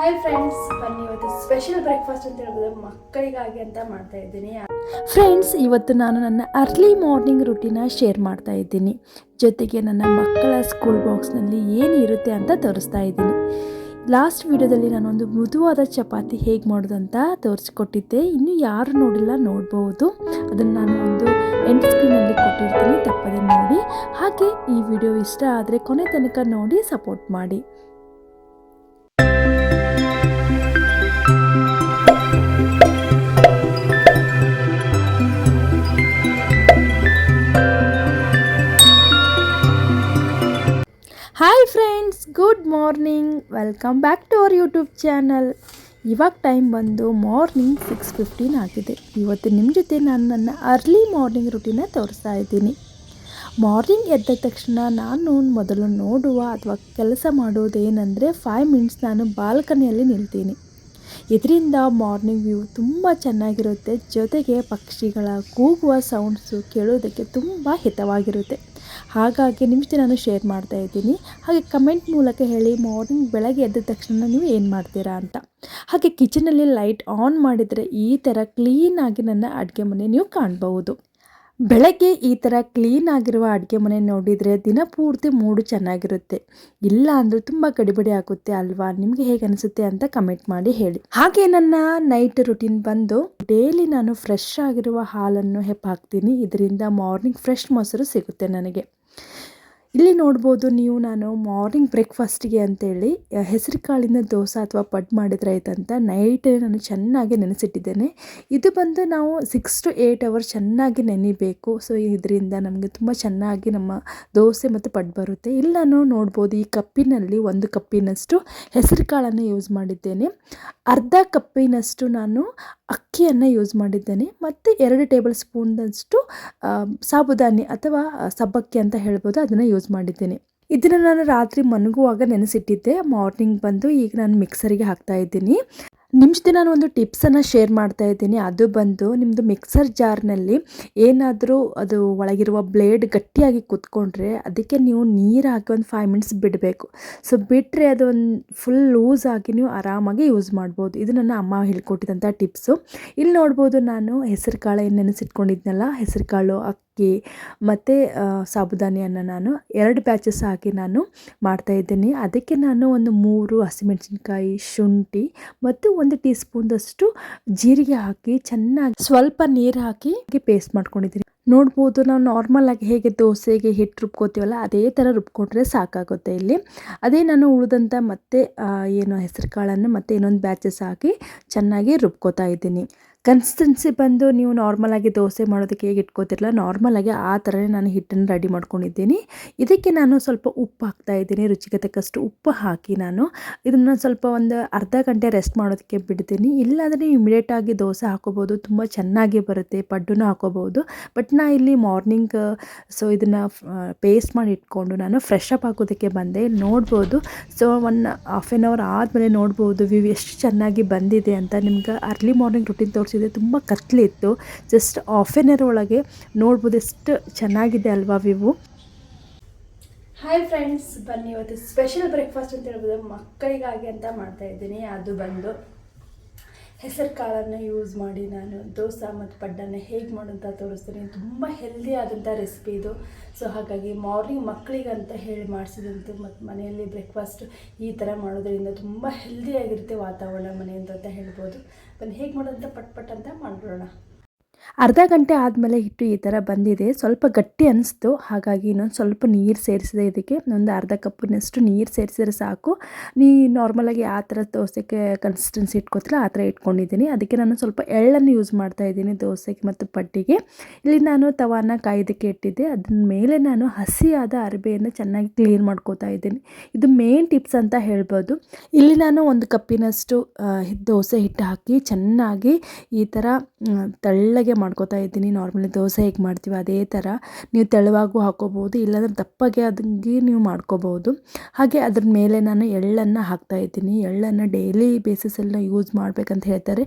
Hi friends ಬನ್ನಿ ಇವತ್ತು special breakfast ಅಂತ ಹೇಳ್ಬೋದು. ಮಕ್ಕಳಿಗಾಗಿ ಅಂತ ಮಾಡ್ತಾ ಇದ್ದೀನಿ. ಫ್ರೆಂಡ್ಸ್ ಇವತ್ತು ನಾನು ನನ್ನ ಅರ್ಲಿ ಮಾರ್ನಿಂಗ್ ರುಟೀನ ಶೇರ್ ಮಾಡ್ತಾ ಇದ್ದೀನಿ. ಜೊತೆಗೆ ನನ್ನ ಮಕ್ಕಳ ಸ್ಕೂಲ್ ಬಾಕ್ಸ್ನಲ್ಲಿ ಏನು ಇರುತ್ತೆ ಅಂತ ತೋರಿಸ್ತಾ ಇದ್ದೀನಿ. ಲಾಸ್ಟ್ ವಿಡಿಯೋದಲ್ಲಿ ನಾನೊಂದು ಮೃದುವಾದ ಚಪಾತಿ ಹೇಗೆ ಮಾಡೋದು ಅಂತ ತೋರಿಸ್ಕೊಟ್ಟಿದ್ದೆ. ಇನ್ನು ಯಾರು ನೋಡಿಲ್ಲ ನೋಡ್ಬೋದು. ಅದನ್ನು ನಾನು ಒಂದು ಎಂಟು ಸ್ಕ್ರೀನಲ್ಲಿ ಕೊಟ್ಟಿರ್ತೀನಿ. ತಪ್ಪದೆ ನೋಡಿ. ಹಾಗೆ ಈ ವಿಡಿಯೋ ಇಷ್ಟ ಆದರೆ ಕೊನೆ ತನಕ ನೋಡಿ ಸಪೋರ್ಟ್ ಮಾಡಿ. Hi friends good morning welcome back to our YouTube channel ಇವಾಗ ಟೈಮ್ ಬಂದು ಮಾರ್ನಿಂಗ್ ಸಿಕ್ಸ್ ಫಿಫ್ಟೀನ್ ಆಗಿದೆ. ಇವತ್ತು ನಿಮ್ಮ ಜೊತೆ ನಾನು ನನ್ನ ಅರ್ಲಿ ಮಾರ್ನಿಂಗ್ ರುಟೀನ ತೋರಿಸ್ತಾ ಇದ್ದೀನಿ. ಮಾರ್ನಿಂಗ್ ಎದ್ದ ತಕ್ಷಣ ನಾನು ಮೊದಲು ನೋಡುವ ಅಥವಾ ಕೆಲಸ ಮಾಡೋದೇನೆಂದರೆ ಫೈವ್ ಮಿನಿಟ್ಸ್ ನಾನು ಬಾಲ್ಕನಿಯಲ್ಲಿ ನಿಲ್ತೀನಿ. ಇದರಿಂದ ಮಾರ್ನಿಂಗ್ ವ್ಯೂ ತುಂಬ ಚೆನ್ನಾಗಿರುತ್ತೆ. ಜೊತೆಗೆ ಪಕ್ಷಿಗಳ ಕೂಗುವ ಸೌಂಡ್ಸು ಕೇಳೋದಕ್ಕೆ ತುಂಬ ಹಿತವಾಗಿರುತ್ತೆ. ಹಾಗಾಗಿ ನಿಮಿಷ ನಾನು ಶೇರ್ ಮಾಡ್ತಾ ಇದ್ದೀನಿ. ಹಾಗೆ ಕಮೆಂಟ್ ಮೂಲಕ ಹೇಳಿ ಮಾರ್ನಿಂಗ್ ಬೆಳಗ್ಗೆ ಎದ್ದ ತಕ್ಷಣ ನೀವು ಏನು ಮಾಡ್ತೀರಾ ಅಂತ. ಹಾಗೆ ಕಿಚನಲ್ಲಿ ಲೈಟ್ ಆನ್ ಮಾಡಿದರೆ ಈ ಥರ ಕ್ಲೀನಾಗಿ ನನ್ನ ಅಡುಗೆ ಮನೆ ನೀವು ಕಾಣ್ಬಹುದು. ಬೆಳಗ್ಗೆ ಈ ಥರ ಕ್ಲೀನ್ ಆಗಿರುವ ಅಡುಗೆ ಮನೆ ನೋಡಿದರೆ ದಿನ ಪೂರ್ತಿ ಮೂಡು ಚೆನ್ನಾಗಿರುತ್ತೆ. ಇಲ್ಲ ಅಂದರೆ ತುಂಬ ಗಡಿಬಿಡಿ ಆಗುತ್ತೆ ಅಲ್ವಾ? ನಿಮಗೆ ಹೇಗೆ ಅನಿಸುತ್ತೆ ಅಂತ ಕಮೆಂಟ್ ಮಾಡಿ ಹೇಳಿ. ಹಾಗೆ ನನ್ನ ನೈಟ್ ರುಟೀನ್ ಬಂದು ಡೈಲಿ ನಾನು ಫ್ರೆಶ್ ಆಗಿರುವ ಹಾಲನ್ನು ಹೆಪ್ಪಾಕ್ತೀನಿ ಇದರಿಂದ ಮಾರ್ನಿಂಗ್ ಫ್ರೆಶ್ ಮೊಸರು ಸಿಗುತ್ತೆ ನನಗೆ. ಇಲ್ಲಿ ನೋಡ್ಬೋದು ನೀವು ನಾನು ಮಾರ್ನಿಂಗ್ ಬ್ರೇಕ್ಫಾಸ್ಟಿಗೆ ಅಂತೇಳಿ ಹೆಸರು ಕಾಳಿನ ದೋಸೆ ಅಥವಾ ಪಡ್ ಮಾಡಿದ್ರೆ ಆಯ್ತಂತ ನೈಟ್ ನಾನು ಚೆನ್ನಾಗಿ ನೆನೆಸಿಟ್ಟಿದ್ದೇನೆ. ಇದು ಬಂದು ನಾವು ಸಿಕ್ಸ್ ಟು ಏಯ್ಟ್ ಅವರ್ ಚೆನ್ನಾಗಿ ನೆನಿಬೇಕು. ಸೊ ಇದರಿಂದ ನಮಗೆ ತುಂಬ ಚೆನ್ನಾಗಿ ನಮ್ಮ ದೋಸೆ ಮತ್ತು ಪಡ್ ಬರುತ್ತೆ. ಇಲ್ಲಿ ನಾನು ನೋಡ್ಬೋದು ಈ ಕಪ್ಪಿನಲ್ಲಿ ಒಂದು ಕಪ್ಪಿನಷ್ಟು ಹೆಸರು ಕಾಳನ್ನು ಯೂಸ್ ಮಾಡಿದ್ದೇನೆ. ಅರ್ಧ ಕಪ್ಪಿನಷ್ಟು ನಾನು ಅಕ್ಕಿಯನ್ನು ಯೂಸ್ ಮಾಡಿದ್ದೇನೆ. ಮತ್ತು ಎರಡು ಟೇಬಲ್ ಸ್ಪೂನ್ನಷ್ಟು ಸಾಬುದಾನಿ ಅಥವಾ ಸಬ್ಬಕ್ಕಿ ಅಂತ ಹೇಳ್ಬೋದು. ಅದನ್ನು ಯೂಸ್ ಮಾಡಿದ್ದೇನೆ. ಇದನ್ನು ನಾನು ರಾತ್ರಿ ಮನಗುವಾಗ ನೆನೆಸಿಟ್ಟಿದ್ದೆ. ಮಾರ್ನಿಂಗ್ ಬಂದು ಈಗ ನಾನು ಮಿಕ್ಸರಿಗೆ ಹಾಕ್ತಾ ಇದ್ದೀನಿ. ನಿಮ್ಮ ನಾನು ಒಂದು ಟಿಪ್ಸನ್ನು ಶೇರ್ ಮಾಡ್ತಾ ಇದ್ದೀನಿ. ಅದು ಬಂದು ನಿಮ್ಮದು ಮಿಕ್ಸರ್ ಜಾರ್ನಲ್ಲಿ ಏನಾದರೂ ಅದು ಒಳಗಿರುವ ಬ್ಲೇಡ್ ಗಟ್ಟಿಯಾಗಿ ಕುತ್ಕೊಂಡ್ರೆ ಅದಕ್ಕೆ ನೀವು ನೀರು ಹಾಕಿ ಒಂದು ಫೈವ್ ಮಿನಿಟ್ಸ್ ಬಿಡಬೇಕು. ಸೊ ಬಿಟ್ಟರೆ ಅದು ಒಂದು ಫುಲ್ ಲೂಸ್ ಆಗಿ ನೀವು ಆರಾಮಾಗಿ ಯೂಸ್ ಮಾಡ್ಬೋದು. ಇದು ನನ್ನ ಅಮ್ಮ ಹೇಳ್ಕೊಟ್ಟಿದ್ದಂಥ ಟಿಪ್ಸು ಇಲ್ಲಿ ನೋಡ್ಬೋದು ನಾನು ಹೆಸರು ಕಾಳು ಏನು ನೆನೆಸಿಟ್ಕೊಂಡಿದ್ನಲ್ಲ? ಹೆಸರು ಕಾಳು ಅಕ್ಕಿ ಮತ್ತು ಸಾಬುದಾನಿಯನ್ನು ನಾನು ಎರಡು ಬ್ಯಾಚಸ್ ಹಾಕಿ ನಾನು ಮಾಡ್ತಾಯಿದ್ದೀನಿ ಅದಕ್ಕೆ ನಾನು ಒಂದು ಮೂರು ಹಸಿಮೆಣಸಿನ್ಕಾಯಿ, ಶುಂಠಿ ಮತ್ತು ಒಂದು ಟೀ ಸ್ಪೂನ್ದಷ್ಟು ಜೀರಿಗೆ ಹಾಕಿ ಚೆನ್ನಾಗಿ ಸ್ವಲ್ಪ ನೀರು ಹಾಕಿ ಪೇಸ್ಟ್ ಮಾಡ್ಕೊಂಡಿದ್ದೀನಿ. ನೋಡ್ಬೋದು ನಾವು ನಾರ್ಮಲ್ ಆಗಿ ಹೇಗೆ ದೋಸೆಗೆ ಹಿಟ್ಟು ರುಬ್ಕೋತೀವಲ್ಲ, ಅದೇ ಥರ ರುಬ್ಕೊಂಡ್ರೆ ಸಾಕಾಗುತ್ತೆ ಇಲ್ಲಿ. ಅದೇ ನಾನು ಉಳಿದಂಥ ಮತ್ತೆ ಏನು ಹೆಸರು ಕಾಳನ್ನು ಮತ್ತೆ ಇನ್ನೊಂದು ಬ್ಯಾಚಸ್ ಹಾಕಿ ಚೆನ್ನಾಗಿ ರುಬ್ಕೋತಾ ಇದ್ದೀನಿ. ಕನ್ಸಿಸ್ಟೆನ್ಸಿ ಬಂದು ನೀವು ನಾರ್ಮಲಾಗಿ ದೋಸೆ ಮಾಡೋದಕ್ಕೆ ಹೇಗೆ ಇಟ್ಕೋತಿರಲ್ಲ ನಾರ್ಮಲಾಗಿ ಆ ಥರನೇ ನಾನು ಹಿಟ್ಟನ್ನು ರೆಡಿ ಮಾಡ್ಕೊಂಡಿದ್ದೀನಿ. ಇದಕ್ಕೆ ನಾನು ಸ್ವಲ್ಪ ಉಪ್ಪು ಹಾಕ್ತಾ ಇದ್ದೀನಿ, ರುಚಿಗೆ ತಕ್ಕಷ್ಟು ಉಪ್ಪು ಹಾಕಿ ನಾನು. ಇದನ್ನು ಸ್ವಲ್ಪ ಒಂದು ಅರ್ಧ ಗಂಟೆ ರೆಸ್ಟ್ ಮಾಡೋದಕ್ಕೆ ಬಿಡ್ತೀನಿ. ಇಲ್ಲಾಂದರೆ ಇಮಿಡಿಯೇಟಾಗಿ ದೋಸೆ ಹಾಕೋಬೋದು, ತುಂಬ ಚೆನ್ನಾಗಿ ಬರುತ್ತೆ, ಪಡ್ಡುನೂ ಹಾಕೋಬೋದು. ಬಟ್ ನಾ ಇಲ್ಲಿ ಮಾರ್ನಿಂಗ್ ಸೊ ಇದನ್ನು ಪೇಸ್ಟ್ ಮಾಡಿ ಇಟ್ಕೊಂಡು ನಾನು ಫ್ರೆಶ್ ಅಪ್ ಹಾಕೋದಕ್ಕೆ ಬಂದೆ. ನೋಡ್ಬೋದು so one half an hour ಆದಮೇಲೆ ನೋಡ್ಬೋದು ವ್ಯೂ ಎಷ್ಟು ಚೆನ್ನಾಗಿ ಬಂದಿದೆ ಅಂತ. ನಿಮ್ಗೆ ಅರ್ಲಿ ಮಾರ್ನಿಂಗ್ ರುಟೀನ್ ತೋರಿಸಿದೆ ತುಂಬ ಕತ್ಲಿತ್ತು ಜಸ್ಟ್ ಆಫ್ ಆನ್ ಅವರ್ ಒಳಗೆ ನೋಡ್ಬೋದು ಎಷ್ಟು ಚೆನ್ನಾಗಿದೆ ಅಲ್ವಾ ವ್ಯೂ ಹಾಯ್ ಫ್ರೆಂಡ್ಸ್ ಬನ್ನಿ ಇವತ್ತು ಸ್ಪೆಷಲ್ ಬ್ರೇಕ್ಫಾಸ್ಟ್ ಅಂತ ಹೇಳ್ಬೋದು. ಮಕ್ಕಳಿಗಾಗಿ ಅಂತ ಮಾಡ್ತಾ ಇದ್ದೀನಿ. ಅದು ಬಂದು ಹೆಸರು ಕಾಳನ್ನು ಯೂಸ್ ಮಾಡಿ ನಾನು ದೋಸೆ ಮತ್ತು ಪಡ್ಡನ್ನು ಹೇಗೆ ಮಾಡೋಂತ ತೋರಿಸ್ತೀನಿ. ತುಂಬ ಹೆಲ್ದಿ ಆದಂಥ ರೆಸಿಪಿ ಇದು. ಸೊ ಹಾಗಾಗಿ ಮಾರ್ನಿಂಗ್ ಮಕ್ಕಳಿಗಂತ ಹೇಳಿ ಮಾಡಿಸಿದಂತೂ ಮತ್ತು ಮನೆಯಲ್ಲಿ ಬ್ರೇಕ್ಫಾಸ್ಟ್ ಈ ಥರ ಮಾಡೋದರಿಂದ ತುಂಬ ಹೆಲ್ದಿಯಾಗಿರುತ್ತೆ ವಾತಾವರಣ ಮನೆ ಅಂತ ಹೇಳ್ಬೋದು. ಬನ್ನಿ, ಹೇಗೆ ಮಾಡೋದಂತ ಪಟ್ ಪಟ್ ಅಂತ ಮಾಡಿಬಿಡೋಣ. ಅರ್ಧ ಗಂಟೆ ಆದಮೇಲೆ ಹಿಟ್ಟು ಈ ಥರ ಬಂದಿದೆ. ಸ್ವಲ್ಪ ಗಟ್ಟಿ ಅನಿಸ್ತು. ಹಾಗಾಗಿ ಇನ್ನೊಂದು ಸ್ವಲ್ಪ ನೀರು ಸೇರಿಸಿದೆ ಇದಕ್ಕೆ. ಒಂದು ಅರ್ಧ ಕಪ್ಪಿನಷ್ಟು ನೀರು ಸೇರಿಸಿದ್ರೆ ಸಾಕು. ನೀ ನಾರ್ಮಲಾಗಿ ಆ ಥರ ದೋಸೆಗೆ ಕನ್ಸಿಸ್ಟೆನ್ಸಿ ಇಟ್ಕೋತಿಲ್ಲ ಆ ಥರ ಇಟ್ಕೊಂಡಿದ್ದೀನಿ. ಅದಕ್ಕೆ ನಾನು ಸ್ವಲ್ಪ ಎಳ್ಳನ್ನು ಯೂಸ್ ಮಾಡ್ತಾ ಇದ್ದೀನಿ ದೋಸೆಗೆ ಮತ್ತು ಪಟ್ಟಿಗೆ ಇಲ್ಲಿ ನಾನು ತವಾನ ಕಾಯ್ದಕ್ಕೆ ಇಟ್ಟಿದ್ದೆ. ಅದನ್ನ ಮೇಲೆ ನಾನು ಹಸಿಯಾದ ಅರಬೆಯನ್ನು ಚೆನ್ನಾಗಿ ಕ್ಲೀನ್ ಮಾಡ್ಕೋತಾ ಇದ್ದೀನಿ. ಇದು ಮೇನ್ ಟಿಪ್ಸ್ ಅಂತ ಹೇಳ್ಬೋದು. ಇಲ್ಲಿ ನಾನು ಒಂದು ಕಪ್ಪಿನಷ್ಟು ದೋಸೆ ಹಿಟ್ಟು ಹಾಕಿ ಚೆನ್ನಾಗಿ ಈ ಥರ ತೆಳ್ಳಗೆ ತೆಳ್ಳಗೆ ಮಾಡ್ಕೋತಾ ಇದ್ದೀನಿ. ನಾರ್ಮಲಿ ದೋಸೆ ಹೇಗೆ ಮಾಡ್ತೀವಿ ಅದೇ ಥರ ನೀವು ತೆಳುವಾಗೂ ಹಾಕೋಬೋದು ಇಲ್ಲಾಂದ್ರೆ ದಪ್ಪಗೆ ಅದಂಗೆ ನೀವು ಮಾಡ್ಕೋಬೋದು. ಹಾಗೆ ಅದ್ರ ಮೇಲೆ ನಾನು ಎಳ್ಳನ್ನು ಹಾಕ್ತಾ ಇದ್ದೀನಿ. ಎಳ್ಳನ್ನು ಡೈಲಿ ಬೇಸಿಸಲ್ಲಿ ಯೂಸ್ ಮಾಡಬೇಕಂತ ಹೇಳ್ತಾರೆ.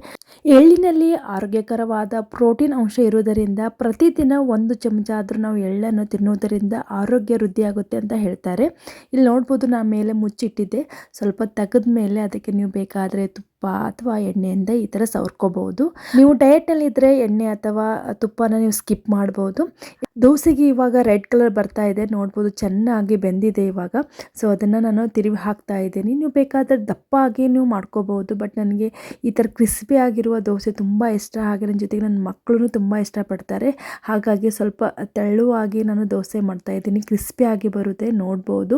ಎಳ್ಳಿನಲ್ಲಿ ಆರೋಗ್ಯಕರವಾದ ಪ್ರೋಟೀನ್ ಅಂಶ ಇರುವುದರಿಂದ ಪ್ರತಿದಿನ ಒಂದು ಚಮಚ ಆದರೂ ನಾವು ಎಳ್ಳನ್ನು ತಿನ್ನುವುದರಿಂದ ಆರೋಗ್ಯ ವೃದ್ಧಿಯಾಗುತ್ತೆ ಅಂತ ಹೇಳ್ತಾರೆ. ಇಲ್ಲಿ ನೋಡ್ಬೋದು ನಾನು ಮೇಲೆ ಮುಚ್ಚಿಟ್ಟಿದ್ದೆ. ಸ್ವಲ್ಪ ತೆಗೆದ ಮೇಲೆ ಅದಕ್ಕೆ ನೀವು ಬೇಕಾದರೆ ತುಪ್ಪ ಅಥವಾ ಎಣ್ಣೆಯಿಂದ ಈ ಥರ ಸವರ್ಕೋಬಹುದು ನೀವು ಡಯಟಲ್ಲಿ ಇದ್ದರೆ ಎಣ್ಣೆ ಅಥವಾ ತುಪ್ಪನ ನೀವು ಸ್ಕಿಪ್ ಮಾಡ್ಬೋದು. ದೋಸೆಗೆ ಇವಾಗ ರೆಡ್ ಕಲರ್ ಬರ್ತಾ ಇದೆ, ನೋಡ್ಬೋದು ಚೆನ್ನಾಗಿ ಬೆಂದಿದೆ ಇವಾಗ. ಸೊ ಅದನ್ನು ನಾನು ತಿರುವಿ ಹಾಕ್ತಾ ಇದ್ದೀನಿ. ನೀವು ಬೇಕಾದರೆ ದಪ್ಪ ಆಗಿ ನೀವು ಮಾಡ್ಕೋಬೋದು ಬಟ್ ನನಗೆ ಈ ಥರ ಕ್ರಿಸ್ಪಿ ಆಗಿರುವ ದೋಸೆ ತುಂಬ ಇಷ್ಟ. ಹಾಗೆ ನನ್ನ ಜೊತೆಗೆ ನನ್ನ ಮಕ್ಕಳು ತುಂಬ ಇಷ್ಟಪಡ್ತಾರೆ. ಹಾಗಾಗಿ ಸ್ವಲ್ಪ ತೆಳುವಾಗಿ ನಾನು ದೋಸೆ ಮಾಡ್ತಾ ಇದ್ದೀನಿ. ಕ್ರಿಸ್ಪಿ ಆಗಿ ಬರುತ್ತೆ, ನೋಡ್ಬೋದು.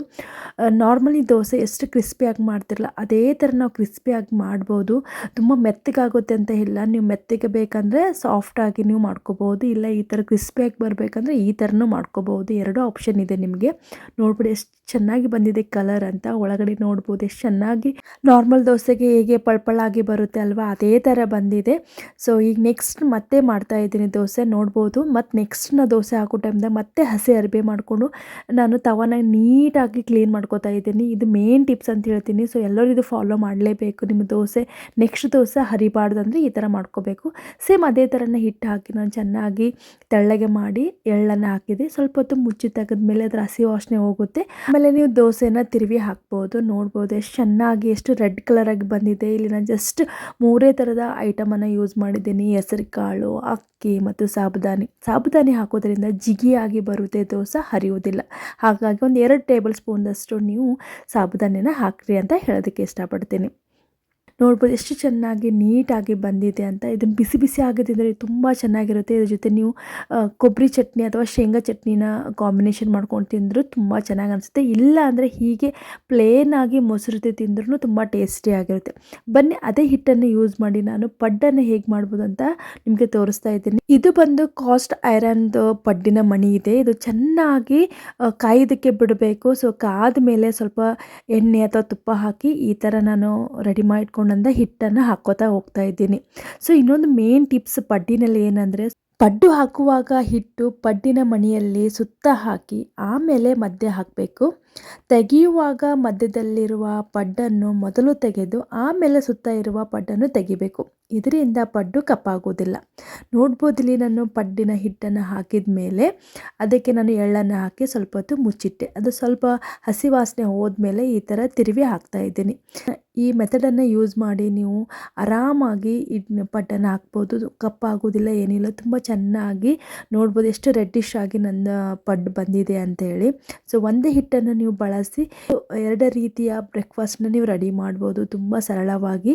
ನಾರ್ಮಲಿ ದೋಸೆ ಎಷ್ಟು ಕ್ರಿಸ್ಪಿಯಾಗಿ ಮಾಡ್ತಿರಲ್ಲ, ಅದೇ ಥರ ನಾವು ಕ್ರಿಸ್ಪಿಯಾಗಿ ಮಾಡ್ಬೋದು. ತುಂಬ ಮೆತ್ತಗಾಗುತ್ತೆ ಅಂತ ಇಲ್ಲ. ನೀವು ಮೆತ್ತಗೆ ಬೇಕಂದರೆ ಸಾಫ್ಟಾಗಿ ನೀವು ಮಾಡ್ಕೋಬೋದು, ಇಲ್ಲ ಈ ಥರ ಕ್ರಿಸ್ಪಿಯಾಗಿ ಬರಬೇಕಂದ್ರೆ ಈ ಥರನೂ ಮಾಡ್ಕೋಬೋದು. ಎರಡು ಆಪ್ಷನ್ ಇದೆ ನಿಮಗೆ. ನೋಡ್ಬಿಡಿ ಎಷ್ಟು ಚೆನ್ನಾಗಿ ಬಂದಿದೆ ಕಲರ್ ಅಂತ. ಒಳಗಡೆ ನೋಡ್ಬೋದು ಎಷ್ಟು ಚೆನ್ನಾಗಿ ನಾರ್ಮಲ್ ದೋಸೆಗೆ ಹೇಗೆ ಪಳ್ಪಳಾಗಿ ಬರುತ್ತೆ ಅಲ್ವಾ? ಅದೇ ಥರ ಬಂದಿದೆ. ಸೊ ಈಗ ನೆಕ್ಸ್ಟ್ ಮತ್ತೆ ಮಾಡ್ತಾ ಇದ್ದೀನಿ ದೋಸೆ. ನೋಡ್ಬೋದು. ಮತ್ತು ನೆಕ್ಸ್ಟ್ ನಾ ದೋಸೆ ಹಾಕೋ ಟೈಮ್ದಾಗ ಮತ್ತೆ ಹಸಿ ಅರಿಬೆ ಮಾಡಿಕೊಂಡು ನಾನು ತವನ ನೀಟಾಗಿ ಕ್ಲೀನ್ ಮಾಡ್ಕೋತಾ ಇದ್ದೀನಿ. ಇದು ಮೇನ್ ಟಿಪ್ಸ್ ಅಂತ ಹೇಳ್ತೀನಿ. ಸೊ ಎಲ್ಲರೂ ಇದು ಫಾಲೋ ಮಾಡಲೇಬೇಕು ನಿಮ್ಮ ದೋಸೆ. ನೆಕ್ಸ್ಟ್ ದೋಸೆ ಹರಿಬಾರ್ದು ಅಂದರೆ ಈ ಥರ ಮಾಡ್ಕೋಬೇಕು. ಸೇಮ್ ಅದೇ ಥರನೇ ಹಿಟ್ಟು ಹಾಕಿ ನಾನು ಚೆನ್ನಾಗಿ ತೆಳ್ಳಗೆ ಮಾಡಿ ಎಳ್ಳನ್ನು ಹಾಕಿದೆ. ಸ್ವಲ್ಪ ಹೊತ್ತು ಮುಚ್ಚಿ ತೆಗೆದ್ಮೇಲೆ ಅದ್ರ ಹಸಿ ವಾಸನೆ ಹೋಗುತ್ತೆ. ಆಮೇಲೆ ನೀವು ದೋಸೆನ ತಿರುವಿ ಹಾಕ್ಬೋದು. ನೋಡ್ಬೋದು ಎಷ್ಟು ಚೆನ್ನಾಗಿ, ಎಷ್ಟು ರೆಡ್ ಕಲರಾಗಿ ಬಂದಿದೆ. ಇಲ್ಲಿ ನಾನು ಜಸ್ಟ್ ಮೂರೇ ಥರದ ಐಟಮನ್ನು ಯೂಸ್ ಮಾಡಿದ್ದೀನಿ. ಹೆಸರು ಕಾಳು ಅಕ್ಕಿ ಮತ್ತು ಸಾಬುದಾನಿ. ಸಾಬುದಾನಿ ಹಾಕೋದ್ರಿಂದ ಜಿಗಿಯಾಗಿ ಬರುತ್ತೆ ದೋಸೆ ಹರಿಯೋದಿಲ್ಲ ಹಾಗಾಗಿ ಒಂದು ಎರಡು ಟೇಬಲ್ ಸ್ಪೂನ್ದಷ್ಟು ನೀವು ಸಾಬುದಾನಿನ ಹಾಕ್ರಿ ಅಂತ ಹೇಳೋದಕ್ಕೆ ಇಷ್ಟಪಡ್ತೀನಿ. ನೋಡ್ಬೋದು ಎಷ್ಟು ಚೆನ್ನಾಗಿ ನೀಟಾಗಿ ಬಂದಿದೆ ಅಂತ. ಇದನ್ನು ಬಿಸಿ ಬಿಸಿ ಆಗಿದ್ದರೆ ತುಂಬ ಚೆನ್ನಾಗಿರುತ್ತೆ. ಇದ್ರ ಜೊತೆ ನೀವು ಕೊಬ್ಬರಿ ಚಟ್ನಿ ಅಥವಾ ಶೇಂಗಾ ಚಟ್ನಿನ ಕಾಂಬಿನೇಷನ್ ಮಾಡ್ಕೊಂಡು ತಿಂದರೂ ತುಂಬ ಚೆನ್ನಾಗಿ ಅನಿಸುತ್ತೆ. ಇಲ್ಲ ಅಂದರೆ ಹೀಗೆ ಪ್ಲೇನ್ ಆಗಿ ತಿಂದ್ರೂ ತುಂಬ ಟೇಸ್ಟಿಯಾಗಿರುತ್ತೆ ಬನ್ನಿ, ಅದೇ ಹಿಟ್ಟನ್ನು ಯೂಸ್ ಮಾಡಿ ನಾನು ಪಡ್ಡನ್ನು ಹೇಗೆ ಮಾಡ್ಬೋದು ಅಂತ ನಿಮಗೆ ತೋರಿಸ್ತಾ ಇದ್ದೀನಿ. ಇದು ಬಂದು ಕಾಸ್ಟ್ ಐರನ್ದು ಪಡ್ಡಿನ ಮಣಿ ಇದೆ. ಇದು ಚೆನ್ನಾಗಿ ಕಾಯ್ದಕ್ಕೆ ಬಿಡಬೇಕು. ಸೊ ಕಾದ ಮೇಲೆ ಸ್ವಲ್ಪ ಎಣ್ಣೆ ಅಥವಾ ತುಪ್ಪ ಹಾಕಿ ಈ ಥರ ನಾನು ರೆಡಿ ಮಾಡಿಟ್ಕೊಂಡಂದ ಹಿಟ್ಟನ್ನು ಹಾಕೋತಾ ಹೋಗ್ತಾ ಇದ್ದೀನಿ. ಸೊ ಇನ್ನೊಂದು ಮೇನ್ ಟಿಪ್ಸ್ ಪಡ್ಡಿನಲ್ಲಿ ಏನಂದರೆ, ಪಡ್ಡು ಹಾಕುವಾಗ ಹಿಟ್ಟು ಪಡ್ಡಿನ ಮಣಿಯಲ್ಲಿ ಸುತ್ತ ಹಾಕಿ ಆಮೇಲೆ ಮಧ್ಯೆ ಹಾಕಬೇಕು. ತೆಗೆಯುವಾಗ ಮಧ್ಯದಲ್ಲಿರುವ ಪಡ್ಡನ್ನು ಮೊದಲು ತೆಗೆದು ಆಮೇಲೆ ಸುತ್ತ ಇರುವ ಪಡ್ಡನ್ನು ತೆಗಿಬೇಕು. ಇದರಿಂದ ಪಡ್ಡು ಕಪ್ಪಾಗೋದಿಲ್ಲ ನೋಡ್ಬೋದು ಇಲ್ಲಿ ನಾನು ಪಡ್ಡಿನ ಹಿಟ್ಟನ್ನು ಹಾಕಿದ ಮೇಲೆ ಅದಕ್ಕೆ ನಾನು ಎಳ್ಳನ್ನು ಹಾಕಿ ಸ್ವಲ್ಪ ಹೊತ್ತು ಮುಚ್ಚಿಟ್ಟೆ. ಅದು ಸ್ವಲ್ಪ ಹಸಿ ವಾಸನೆ ಹೋದ್ಮೇಲೆ ಈ ಥರ ತಿರುವಿ ಹಾಕ್ತಾ ಇದ್ದೀನಿ. ಈ ಮೆಥಡನ್ನು ಯೂಸ್ ಮಾಡಿ ನೀವು ಆರಾಮಾಗಿ ಇಡ್ನ ಪಡ್ಡನ್ನು ಹಾಕ್ಬೋದು. ಕಪ್ಪಾಗೋದಿಲ್ಲ ಏನಿಲ್ಲ. ತುಂಬ ಚೆನ್ನಾಗಿ ನೋಡ್ಬೋದು. ಎಷ್ಟು ರೆಡ್ಡಿಶ್ ಆಗಿ ನನ್ನ ಪಡ್ಡು ಬಂದಿದೆ ಅಂತೇಳಿ. ಸೊ ಒಂದೇ ಹಿಟ್ಟನ್ನು ನೀವು ಬಳಸಿ. ಎರಡು ರೀತಿಯ ಬ್ರೇಕ್ಫಾಸ್ಟ್ನ ನೀವು ರೆಡಿ ಮಾಡ್ಬೋದು. ತುಂಬ ಸರಳವಾಗಿ.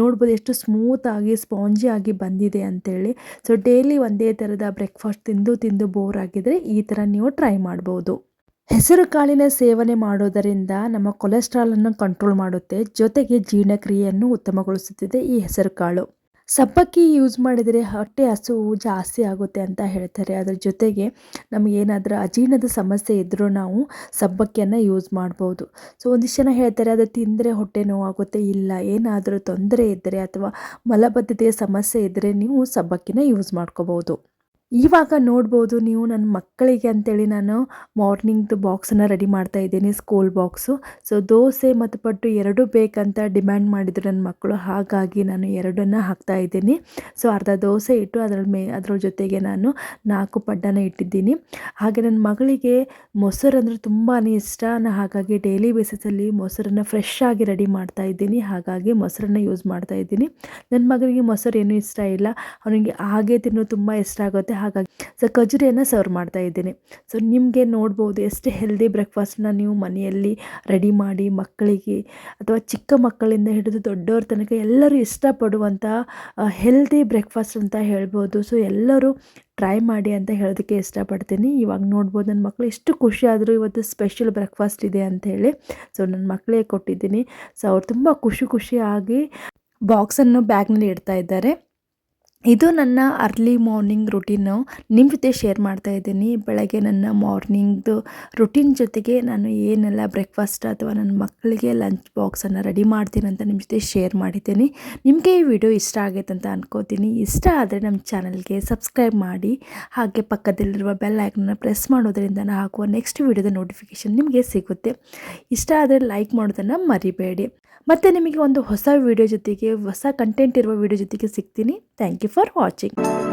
ನೋಡ್ಬೋದು ಎಷ್ಟು ಸ್ಮೂತಾಗಿ ಸ್ಪಾಂಜಿ ಆಗಿ ಬಂದಿದೆ ಅಂತೇಳಿ. ಸೊ ಡೈಲಿ ಒಂದೇ ಥರದ ಬ್ರೇಕ್ಫಾಸ್ಟ್ ತಿಂದು ತಿಂದು ಬೋರ್ ಆಗಿದರೆ ಈ ಥರ ನೀವು ಟ್ರೈ ಮಾಡ್ಬೋದು. ಹೆಸರು ಕಾಳಿನ ಸೇವನೆ ಮಾಡೋದರಿಂದ ನಮ್ಮ ಕೊಲೆಸ್ಟ್ರಾಲನ್ನು ಕಂಟ್ರೋಲ್ ಮಾಡುತ್ತೆ. ಜೊತೆಗೆ ಜೀರ್ಣಕ್ರಿಯೆಯನ್ನು ಉತ್ತಮಗೊಳಿಸುತ್ತಿದೆ ಈ ಹೆಸರು ಕಾಳು. ಸಬ್ಬಕ್ಕಿ ಯೂಸ್ ಮಾಡಿದರೆ ಹೊಟ್ಟೆ ಹಸುವು ಜಾಸ್ತಿ ಆಗುತ್ತೆ ಅಂತ ಹೇಳ್ತಾರೆ. ಅದ್ರ ಜೊತೆಗೆ ನಮಗೇನಾದರೂ ಅಜೀರ್ಣದ ಸಮಸ್ಯೆ ಇದ್ದರೂ ನಾವು ಸಬ್ಬಕ್ಕಿಯನ್ನು ಯೂಸ್ ಮಾಡ್ಬೋದು. ಸೊ ಒಂದಿಷ್ಟು ಜನ ಹೇಳ್ತಾರೆ, ಅದು ತಿಂದರೆ ಹೊಟ್ಟೆ ನೋವಾಗುತ್ತೆ. ಇಲ್ಲ, ಏನಾದರೂ ತೊಂದರೆ ಇದ್ದರೆ ಅಥವಾ ಮಲಬದ್ಧತೆಯ ಸಮಸ್ಯೆ ಇದ್ದರೆ ನೀವು ಸಬ್ಬಕ್ಕಿನ ಯೂಸ್ ಮಾಡ್ಕೋಬೋದು. ಇವಾಗ ನೋಡ್ಬೋದು ನೀವು ನನ್ನ ಮಕ್ಕಳಿಗೆ ಅಂತೇಳಿ ನಾನು ಮಾರ್ನಿಂಗ್ದು ಬಾಕ್ಸನ್ನು ರೆಡಿ ಮಾಡ್ತಾ ಇದ್ದೀನಿ ಸ್ಕೂಲ್ ಬಾಕ್ಸು ಸೊ ದೋಸೆ ಮತ್ತು ಪಟ್ಟು ಎರಡೂ ಬೇಕಂತ ಡಿಮ್ಯಾಂಡ್ ಮಾಡಿದ್ರು ನನ್ನ ಮಕ್ಕಳು. ಹಾಗಾಗಿ ನಾನು ಎರಡನ್ನು ಹಾಕ್ತಾ ಇದ್ದೀನಿ. ಸೊ ಅರ್ಧ ದೋಸೆ ಇಟ್ಟು ಅದರ ಮೇ, ಅದರ ಜೊತೆಗೆ ನಾನು ನಾಲ್ಕು ಪಡ್ಡನ ಇಟ್ಟಿದ್ದೀನಿ. ಹಾಗೆ ನನ್ನ ಮಗಳಿಗೆ ಮೊಸರು ಅಂದರೆ ತುಂಬಾ ಇಷ್ಟ. ನಾನು ಹಾಗಾಗಿ ಡೈಲಿ ಬೇಸಿಸಲ್ಲಿ ಮೊಸರನ್ನು ಫ್ರೆಶ್ ಆಗಿ ರೆಡಿ ಮಾಡ್ತಾ ಇದ್ದೀನಿ. ಹಾಗಾಗಿ ಮೊಸರನ್ನು ಯೂಸ್ ಮಾಡ್ತಾ ಇದ್ದೀನಿ. ನನ್ನ ಮಗಳಿಗೆ ಮೊಸರು ಏನೂ ಇಷ್ಟ ಇಲ್ಲ. ಅವನಿಗೆ ಹಾಗೆ ತಿನ್ನೋದು ತುಂಬ ಇಷ್ಟ ಆಗುತ್ತೆ. ಹಾಗಾಗಿ ಸೊ ಖಜುರಿಯನ್ನು ಸರ್ವ್ ಮಾಡ್ತಾ ಇದ್ದೀನಿ. ಸೊ ನಿಮಗೆ ನೋಡ್ಬೋದು ಎಷ್ಟು ಹೆಲ್ದಿ ಬ್ರೇಕ್ಫಾಸ್ಟ್ನ ನೀವು ಮನೆಯಲ್ಲಿ ರೆಡಿ ಮಾಡಿ ಮಕ್ಕಳಿಗೆ ಅಥವಾ ಚಿಕ್ಕ ಮಕ್ಕಳಿಂದ ಹಿಡಿದು ದೊಡ್ಡವ್ರ ತನಕ ಎಲ್ಲರೂ ಇಷ್ಟಪಡುವಂಥ ಹೆಲ್ದಿ ಬ್ರೇಕ್ಫಾಸ್ಟ್ ಅಂತ ಹೇಳ್ಬೋದು. ಸೊ ಎಲ್ಲರೂ ಟ್ರೈ ಮಾಡಿ ಅಂತ ಹೇಳೋದಕ್ಕೆ ಇಷ್ಟಪಡ್ತೀನಿ. ಇವಾಗ ನೋಡ್ಬೋದು ನನ್ನ ಮಕ್ಕಳು ಎಷ್ಟು ಖುಷಿ ಆದರೂ ಇವತ್ತು ಸ್ಪೆಷಲ್ ಬ್ರೇಕ್ಫಾಸ್ಟ್ ಇದೆ ಅಂತ ಹೇಳಿ. ಸೊ ನನ್ನ ಮಕ್ಕಳಿಗೆ ಕೊಟ್ಟಿದ್ದೀನಿ. ಸೊ ಅವ್ರು ತುಂಬ ಖುಷಿ ಖುಷಿಯಾಗಿ ಬಾಕ್ಸನ್ನು ಬ್ಯಾಗ್ನಲ್ಲಿ ಇಡ್ತಾ ಇದ್ದಾರೆ. ಇದು ನನ್ನ ಅರ್ಲಿ ಮಾರ್ನಿಂಗ್ ರುಟೀನು ನಿಮ್ಮ ಜೊತೆ ಶೇರ್ ಮಾಡ್ತಾ ಇದ್ದೀನಿ. ಬೆಳಗ್ಗೆ ನನ್ನ ಮಾರ್ನಿಂಗ್ದು ರುಟೀನ್ ಜೊತೆಗೆ ನಾನು ಏನೆಲ್ಲ ಬ್ರೇಕ್ಫಾಸ್ಟ್ ಅಥವಾ ನನ್ನ ಮಕ್ಕಳಿಗೆ ಲಂಚ್ ಬಾಕ್ಸನ್ನು ರೆಡಿ ಮಾಡ್ತೀನಿ ಅಂತ ನಿಮ್ಮ ಜೊತೆ ಶೇರ್ ಮಾಡಿದ್ದೀನಿ. ನಿಮಗೆ ಈ ವಿಡಿಯೋ ಇಷ್ಟ ಆಗೈತೆ ಅಂತ ಅನ್ಕೋತೀನಿ. ಇಷ್ಟ ಆದರೆ ನಮ್ಮ ಚಾನಲ್ಗೆ ಸಬ್ಸ್ಕ್ರೈಬ್ ಮಾಡಿ. ಹಾಗೆ ಪಕ್ಕದಲ್ಲಿರುವ ಬೆಲ್ ಐಕನ್ನ ಪ್ರೆಸ್ ಮಾಡೋದ್ರಿಂದ ನಾನು ಹಾಕುವ ನೆಕ್ಸ್ಟ್ ವಿಡಿಯೋದ ನೋಟಿಫಿಕೇಷನ್ ನಿಮಗೆ ಸಿಗುತ್ತೆ. ಇಷ್ಟ ಆದರೆ ಲೈಕ್ ಮಾಡೋದನ್ನು ಮರಿಬೇಡಿ. ಮತ್ತು ನಿಮಗೆ ಒಂದು ಹೊಸ ವಿಡಿಯೋ ಜೊತೆಗೆ, ಹೊಸ ಕಂಟೆಂಟ್ ಇರುವ ವಿಡಿಯೋ ಜೊತೆಗೆ ಸಿಗ್ತೀನಿ. Thank you for watching.